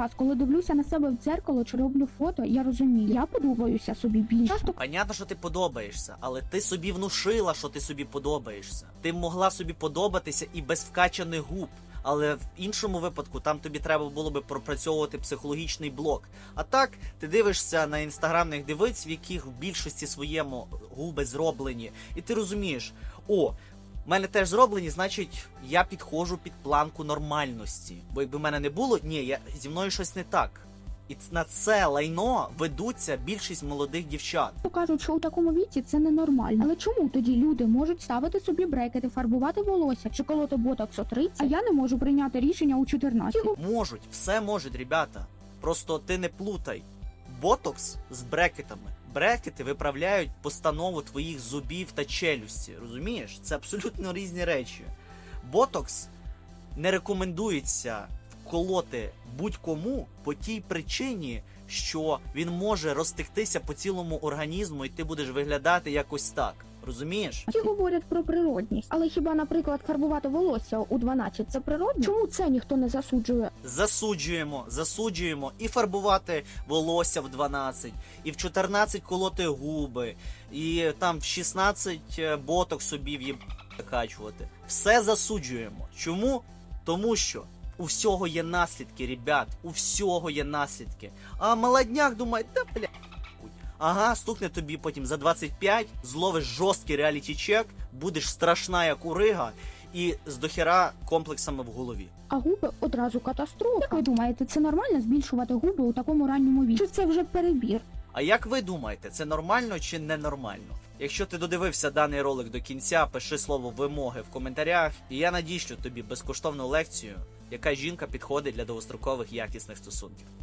раз, коли дивлюся на себе в дзеркало чи роблю фото, я розумію, я подобаюся собі більше. Часто Понятно, що ти подобаєшся, але ти собі внушила, що ти собі подобаєшся. Ти могла собі подобатися і без вкачаних губ. Але в іншому випадку там тобі треба було би пропрацьовувати психологічний блок. А так, ти дивишся на інстаграмних дивиць, в яких в більшості своєму губи зроблені, і ти розумієш, о, в мене теж зроблені, значить, я підходжу під планку нормальності. Бо якби в мене не було, ні, я зі мною щось не так. І на це лайно ведуться більшість молодих дівчат. кажуть, що у такому віці це ненормально. Але чому тоді люди можуть ставити собі брекети, фарбувати волосся чи колоти ботокс 30, а я не можу прийняти рішення у 14? Можуть, все можуть, ребята. Просто ти не плутай. Ботокс з брекетами. Брекети виправляють постанову твоїх зубів та челюсті. Розумієш? Це абсолютно різні речі. Ботокс не рекомендується вколоти будь-кому по тій причині, що він може розтектися по цілому організму, і ти будеш виглядати якось так. Розумієш? Всі говорять про природність, але хіба, наприклад, фарбувати волосся у 12 це природно? Чому це ніхто не засуджує? засуджуємо, засуджуємо і фарбувати волосся в 12, і в 14 колоти губи, і там в 16 е, боток собі в'їб закачувати. Все засуджуємо. Чому? Тому що у всього є наслідки, ребят. У всього є наслідки. А молодняк думає, та бля. Хуй». Ага, стукне тобі потім за 25, зловиш жорсткий реаліті чек, будеш страшна як урига і з дохера комплексами в голові. А губи одразу катастрофа. Як ви думаєте, це нормально збільшувати губи у такому ранньому віці? Чи це вже перебір? А як ви думаєте, це нормально чи ненормально? Якщо ти додивився даний ролик до кінця, пиши слово вимоги в коментарях, і я надішлю тобі безкоштовну лекцію, яка жінка підходить для довгострокових якісних стосунків.